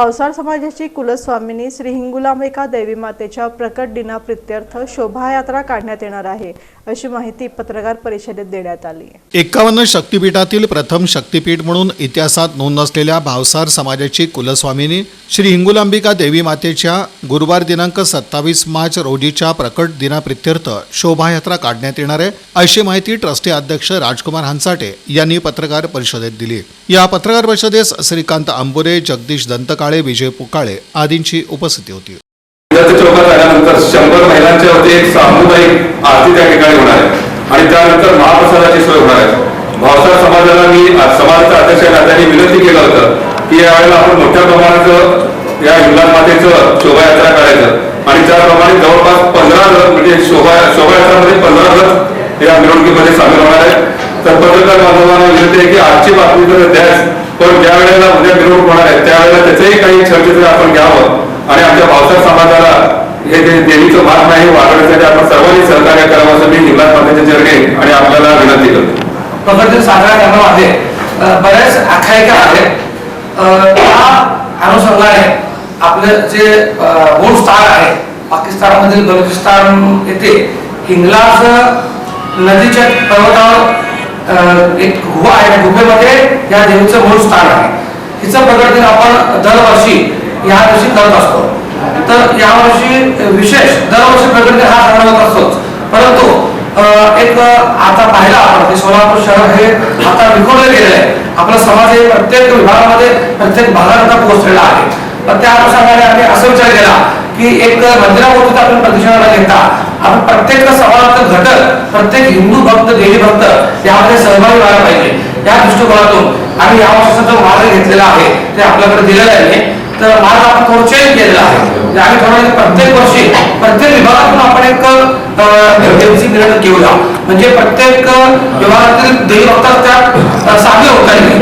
भावसार समाजाची कुलस्वामिनी श्री हिंगुलांबिका देवी मातेच्या प्रकट दिनाप्रित्यर्थ शोभायात्रा काढण्यात येणार आहे. अशी माहिती पत्रकार परिषदेत देण्यात आली. एक्कावन्न शक्तिपीठातील प्रथम शक्तिपीठ म्हणून इतिहासात नोंद असलेल्या भावसार समाजाची कुलस्वामिनी श्री हिंगुलांबिका देवी मातेच्या गुरुवार दिनांक सत्तावीस मार्च रोजीच्या प्रकट दिनाप्रित्यर्थ शोभायात्रा काढण्यात येणार आहे अशी माहिती ट्रस्टी अध्यक्ष राजकुमार हंसाटे यांनी पत्रकार परिषदेत दिली. या पत्रकार परिषदेस श्रीकांत आंबोरे जगदीश दंतकाळ विजय पोकाळे आदींची उपस्थिती होती. चौकात आल्यानंतर शंभर महिलांच्या वरती एक सामुदायिक आरती त्या ठिकाणी होणार आहे. आणि त्यानंतर महाप्रसादाची सोय होणार आहे. भावसार समाजाला मी आज समाजाचा अध्यक्ष या नात्याने विनंती केलं होतं की यावेळेला आपण मोठ्या प्रमाणात या हिंगलाज मातेचं शोभायात्रा करायचं. आणि त्याप्रमाणे जवळपास पंधरा रथ म्हणजे शोभा शोभायात्रामध्ये पंधरा रथ या मिरवणुकीमध्ये सामील होणार आहे तर पत्रकार बांधवांना विनंती आहे की आजची बातमी तर द्यास पण ज्या वेळेला उद्या मिरवणूक होणार आहे त्यावेळेला त्याचंही काही चर्चेचं आपण घ्यावं. आणि आमच्या पावसाळ समाजाला हे जे देवीचं महात्मा आहे वाढवण्यासाठी आपण सर्वांनी सहकार्य करावं असं मी हिंगलाज मातेच्या चरणी आणि आपल्याला विनंती करतो. प्रकट साजरा बऱ्याच आख्यायिका आहेत. त्या अनुषंगाने आपलं जे गोल्ड स्टार स्थान आहे पाकिस्तानमधील बलुचिस्तान येथे हिंगलाज नदीच्या पर्वतावर एक गुहा आहे म्हणजे त्या गुहेमध्ये या देवीचं मूळ स्थान आहे. हिचं प्रकट आपण दरवर्षी या दिवशी करत असतो. तर यावर्षी विशेष दरवर्षी प्रकट हा सण होत असतोच. परंतु एक आता पाहिला आपण की सोलापूर शहर हे आता विखुरलं गेलेलं आहे आपला समाज हे प्रत्येक विभागामध्ये प्रत्येक भागात पोहोचलेला आहे. पण त्या अनुषंगाने आम्ही असा विचार केला की एक मंदिरावरती आपण प्रदर्शनाला घेता. आपण प्रत्येक समाजाचा घटक प्रत्येक हिंदू भक्त देवी भक्त यामध्ये सहभागी व्हायला पाहिजे. या दृष्टिकोनातून आम्ही या वर्षाचा जो मार्ग घेतलेला आहे ते आपल्याकडे दिलेला आहे. तर मार्ग आपण थोडं चेंज केलेला आहे. म्हणजे आम्ही थोडं प्रत्येक वर्षी प्रत्येक विभागातून आपण एक अ, देवीची घेऊया. म्हणजे प्रत्येक विभागातील देवी भक्तात त्या सामील होता येईल